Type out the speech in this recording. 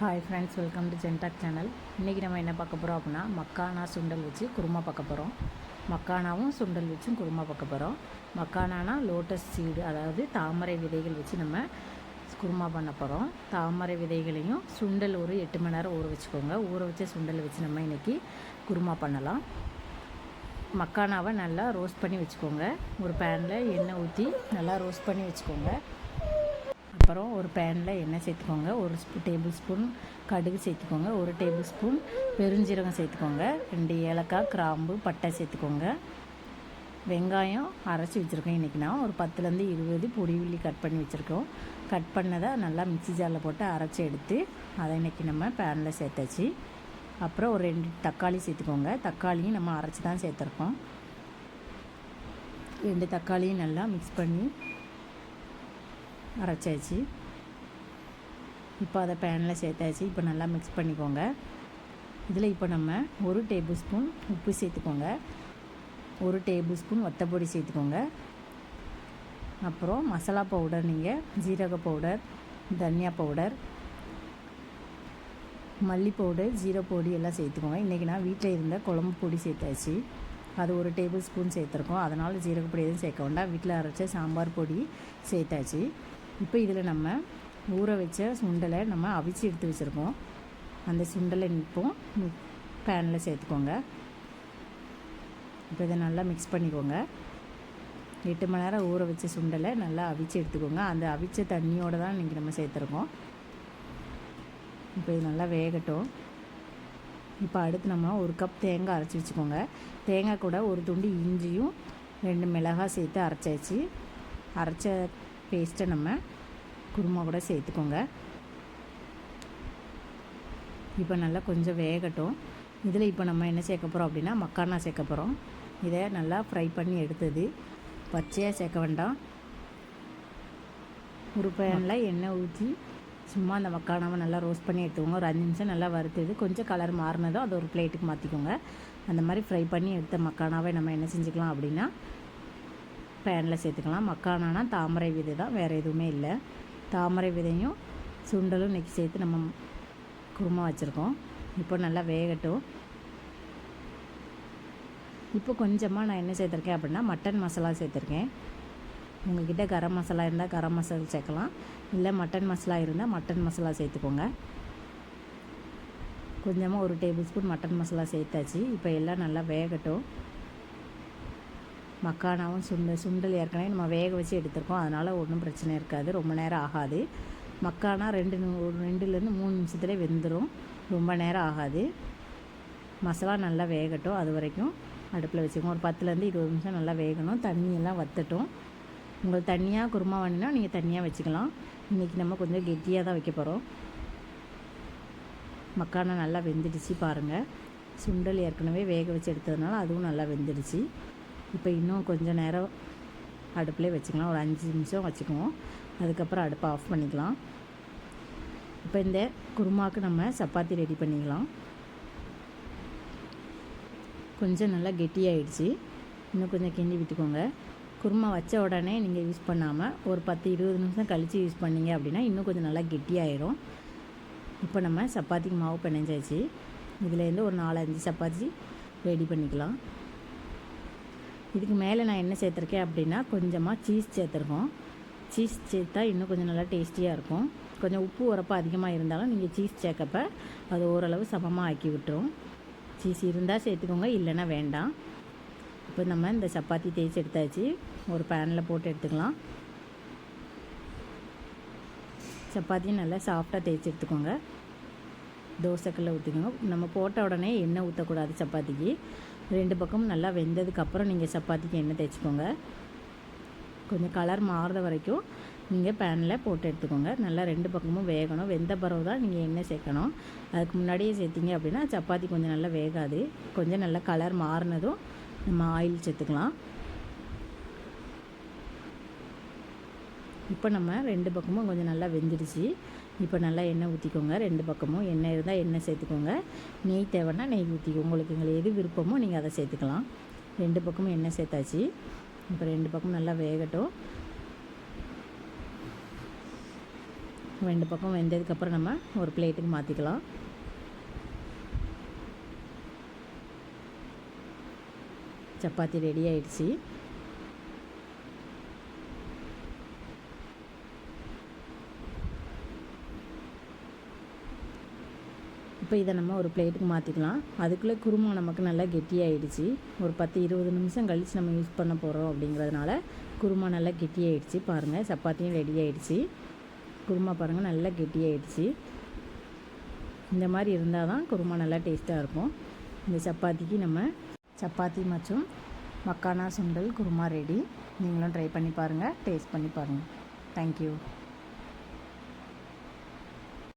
Hi friends welcome to ஜென்டாக் channel இன்றைக்கி நம்ம என்ன பார்க்க போகிறோம் அப்படின்னா மக்கானா சுண்டல் வச்சு குருமா பார்க்க போகிறோம் மக்கானாவும் சுண்டல் வச்சும் குருமா பார்க்க போகிறோம் மக்கானானா லோட்டஸ் சீடு அதாவது தாமரை விதைகள் வச்சு நம்ம குருமா பண்ண போகிறோம் தாமரை விதைகளையும் சுண்டல் ஒரு எட்டு மணி நேரம் ஊற வச்சுக்கோங்க. ஊற வச்ச சுண்டல் வச்சு நம்ம இன்றைக்கி குருமா பண்ணலாம். மக்கானாவை நல்லா ரோஸ்ட் பண்ணி வச்சுக்கோங்க. ஒரு பேனில் எண்ணெய் ஊற்றி நல்லா ரோஸ்ட் பண்ணி வச்சுக்கோங்க. அப்புறம் ஒரு பேனில் எண்ணெய் சேர்த்துக்கோங்க. ஒரு ஸ்பூ டேபிள் ஸ்பூன் கடுகு சேர்த்துக்கோங்க. ஒரு டேபிள் ஸ்பூன் பெருஞ்சீரகம் சேர்த்துக்கோங்க. ரெண்டு ஏலக்காய் கிராம்பு பட்டை சேர்த்துக்கோங்க. வெங்காயம் அரைச்சி வச்சுருக்கோம் இன்றைக்கி நான். ஒரு பத்துலேருந்து இருபது பொடி உள்ளி கட் பண்ணி வச்சுருக்கோம். கட் பண்ணதை நல்லா மிக்ஸி ஜாரில் போட்டு அரைச்சி எடுத்து அதை இன்றைக்கி நம்ம பேனில் சேர்த்தாச்சு. அப்புறம் ஒரு ரெண்டு தக்காளி சேர்த்துக்கோங்க. தக்காளியும் நம்ம அரைச்சி தான் சேர்த்துருக்கோம். ரெண்டு தக்காளியும் நல்லா மிக்ஸ் பண்ணி அரைச்சாச்சு. இப்போ அதை பேனில் சேர்த்தாச்சு. இப்போ நல்லா மிக்ஸ் பண்ணிக்கோங்க. இதில் இப்போ நம்ம ஒரு டேபிள் ஸ்பூன் உப்பு சேர்த்துக்கோங்க. ஒரு டேபிள் ஸ்பூன் வத்தப்பொடி சேர்த்துக்கோங்க. அப்புறம் மசாலா பவுடர் நீங்கள் ஜீரக பவுடர் தனியா பவுடர் மல்லி பவுடர் ஜீரோ பொடி எல்லாம் சேர்த்துக்கோங்க. இன்றைக்கி நான் வீட்டில் இருந்த குழம்பு பொடி சேர்த்தாச்சு. அது ஒரு டேபிள் ஸ்பூன் சேர்த்துருக்கோம். அதனால் ஜீரகப்பொடி எதுவும் சேர்க்க வேண்டாம். வீட்டில் அரைச்ச சாம்பார் பொடி சேர்த்தாச்சு. இப்போ இதில் நம்ம ஊற வச்ச சுண்டலை நம்ம அவிச்சு எடுத்து வச்சுருக்கோம். அந்த சுண்டலை நிற்போம் பேனில் சேர்த்துக்கோங்க. இப்போ இதை நல்லா மிக்ஸ் பண்ணிக்கோங்க. எட்டு மணி நேரம் ஊற வச்ச சுண்டலை நல்லா அவிச்சு எடுத்துக்கோங்க. அந்த அவிச்ச தண்ணியோடு தான் இன்றைக்கி நம்ம சேர்த்துருக்கோம். இப்போ இது நல்லா வேகட்டும். இப்போ அடுத்து நம்ம ஒரு கப் தேங்காய் அரைச்சி வச்சுக்கோங்க. தேங்காய் கூட ஒரு துண்டு இஞ்சியும் ரெண்டு மிளகாய் சேர்த்து அரைச்சாச்சு. அரைச்ச பேஸ்ட்டை நம்ம குருமா கூட சேர்த்துக்கோங்க. இப்போ நல்லா கொஞ்சம் வேகட்டும். இதில் இப்போ நம்ம என்ன சேர்க்க போகிறோம் அப்படின்னா மக்கானா சேர்க்க போகிறோம் இதை நல்லா ஃப்ரை பண்ணி எடுத்தது. பச்சையாக சேர்க்க வேண்டாம். ஒரு பேனில் எண்ணெய் ஊற்றி சும்மா அந்த மக்கானாவை நல்லா ரோஸ்ட் பண்ணி எடுத்துக்கோங்க. ஒரு அஞ்சு நிமிஷம் நல்லா வறுத்தது. கொஞ்சம் கலர் மாறினதும் அது ஒரு பிளேட்டுக்கு மாற்றிக்கோங்க. அந்த மாதிரி ஃப்ரை பண்ணி எடுத்த மக்கானாவை நம்ம என்ன செஞ்சுக்கலாம் அப்படின்னா பேனில் சேர்த்துக்கலாம். மக்கானானா தாமரை விதை தான். வேறு எதுவுமே இல்லை. தாமரை விதையும் சுண்டலும் இன்றைக்கி சேர்த்து நம்ம குருமா வச்சுருக்கோம். இப்போ நல்லா வேகட்டும். இப்போ கொஞ்சமாக நான் என்ன சேர்த்துருக்கேன் அப்படின்னா மட்டன் மசாலா சேர்த்துருக்கேன். உங்கள்கிட்ட கரம் மசாலா இருந்தால் கரம் மசாலா சேர்க்கலாம். இல்லை மட்டன் மசாலா இருந்தால் மட்டன் மசாலா சேர்த்துக்கோங்க. கொஞ்சமாக ஒரு டேபிள் ஸ்பூன் மட்டன் மசாலா சேர்த்தாச்சு. இப்போ எல்லாம் நல்லா வேகட்டும். மக்கானாவும் சுண்டல் சுண்டல் ஏற்கனவே நம்ம வேக வச்சு எடுத்துருக்கோம். அதனால் ஒன்றும் பிரச்சனை இருக்காது. ரொம்ப நேரம் ஆகாது. மக்கானா ரெண்டு ரெண்டுலேருந்து மூணு நிமிஷத்துலேயே வெந்துடும் ரொம்ப நேரம் ஆகாது. மசாலா நல்லா வேகட்டும். அது வரைக்கும் அடுப்பில் வச்சுக்கோங்க. ஒரு பத்துலேருந்து இருபது நிமிஷம் நல்லா வேகணும். தண்ணியெல்லாம் வற்றட்டும் உங்களுக்கு தண்ணியாக குருமா வேணுன்னா நீங்கள் தண்ணியாக வச்சுக்கலாம். இன்றைக்கி நம்ம கொஞ்சம் கெட்டியாக தான் வைக்க போகிறோம் மக்கானா நல்லா வெந்துடுச்சு பாருங்கள் சுண்டல் ஏற்கனவே வேக வச்சு எடுத்ததுனால அதுவும் நல்லா வெந்துடுச்சு. இப்போ இன்னும் கொஞ்சம் நேரம் அடுப்புலேயே வச்சுக்கலாம். ஒரு அஞ்சு நிமிஷம் வச்சுக்குவோம். அதுக்கப்புறம் அடுப்பை ஆஃப் பண்ணிக்கலாம். இப்போ இந்த குருமாவுக்கு நம்ம சப்பாத்தி ரெடி பண்ணிக்கலாம். கொஞ்சம் நல்லா கெட்டியாயிடுச்சு. இன்னும் கொஞ்சம் கிண்டி விட்டுக்கோங்க. குருமா வச்ச உடனே நீங்கள் யூஸ் பண்ணாமல் ஒரு பத்து இருபது நிமிஷம் கழித்து யூஸ் பண்ணிங்க அப்படின்னா இன்னும் கொஞ்சம் நல்லா கெட்டியாயிரும். இப்போ நம்ம சப்பாத்திக்கு மாவு பிணைஞ்சாச்சு. இதுலேருந்து ஒரு நாலஞ்சு சப்பாத்தி ரெடி பண்ணிக்கலாம். இதுக்கு மேலே நான் என்ன சேர்த்துருக்கேன் அப்படின்னா கொஞ்சமாக சீஸ் சேர்த்துருக்கோம். சீஸ் சேர்த்தா இன்னும் கொஞ்சம் நல்லா டேஸ்டியாக இருக்கும். கொஞ்சம் உப்பு உரப்பு அதிகமாக இருந்தாலும் நீங்கள் சீஸ் சேர்க்கப்ப அது ஓரளவு சமமாக ஆக்கி விட்டுரும். சீஸ் இருந்தால் சேர்த்துக்கோங்க இல்லைன்னா வேண்டாம். இப்போ நம்ம இந்த சப்பாத்தி தேய்ச்சி எடுத்தாச்சு. ஒரு பேனில் போட்டு எடுத்துக்கலாம். சப்பாத்தியும் நல்லா சாஃப்டாக தேய்ச்சி எடுத்துக்கோங்க. தோசைக்கல்ல ஊற்றிக்கணும் நம்ம போட்ட உடனே எண்ணெய் ஊற்றக்கூடாது சப்பாத்திக்கு. ரெண்டு பக்கமும் நல்லா வெந்ததுக்கப்புறம் நீங்கள் சப்பாத்திக்கு எண்ணெய் தேய்ச்சிக்கோங்க. கொஞ்சம் கலர் மாறுற வரைக்கும் நீங்கள் பேனில் போட்டு எடுத்துக்கோங்க. நல்லா ரெண்டு பக்கமும் வேகணும். வெந்த பிறகு தான் நீங்கள் எண்ணெய் சேர்க்கணும். அதுக்கு முன்னாடியே சேர்த்திங்க அப்படின்னா சப்பாத்தி கொஞ்சம் நல்லா வேகாது. கொஞ்சம் நல்லா கலர் மாறினதும் நம்ம ஆயில் சேர்த்துக்கலாம். இப்போ நம்ம ரெண்டு பக்கமும் கொஞ்சம் நல்லா வெந்துடுச்சு. இப்போ நல்லா எண்ணெய் ஊற்றிக்கோங்க. ரெண்டு பக்கமும் எண்ணெய் இருந்தால் எண்ணெய் சேர்த்துக்கோங்க. நெய் தேவைன்னா நெய் ஊற்றிக்கோங்க உங்களுக்கு எங்களுக்கு எது விருப்பமோ நீங்கள் அதை சேர்த்துக்கலாம். ரெண்டு பக்கமும் எண்ணெய் சேர்த்தாச்சு. இப்போ ரெண்டு பக்கமும் நல்லா வேகட்டும். ரெண்டு பக்கம் வெந்ததுக்கப்புறம் நம்ம ஒரு பிளேட்டுக்கு மாற்றிக்கலாம் சப்பாத்தி ரெடி ஆயிடுச்சு. இப்போ இதை நம்ம ஒரு பிளேட்டுக்கு மாற்றிக்கலாம் அதுக்குள்ளே குருமா நமக்கு நல்லா கெட்டியாயிடுச்சு. ஒரு பத்து இருபது நிமிஷம் கழித்து நம்ம யூஸ் பண்ண போகிறோம் அப்படிங்கிறதுனால குருமா நல்லா கெட்டியாயிடுச்சு. பாருங்கள் சப்பாத்தியும் ரெடி ஆகிடுச்சு குருமா பாருங்கள் நல்லா கெட்டியாயிடுச்சு. இந்த மாதிரி இருந்தால் தான் குருமா நல்லா டேஸ்ட்டாக இருக்கும். இந்த சப்பாத்திக்கு நம்ம சப்பாத்தி மற்றும் மக்கானா சுண்டல் குருமா ரெடி நீங்களும் ட்ரை பண்ணி பாருங்கள் டேஸ்ட் பண்ணி பாருங்கள் தேங்க்யூ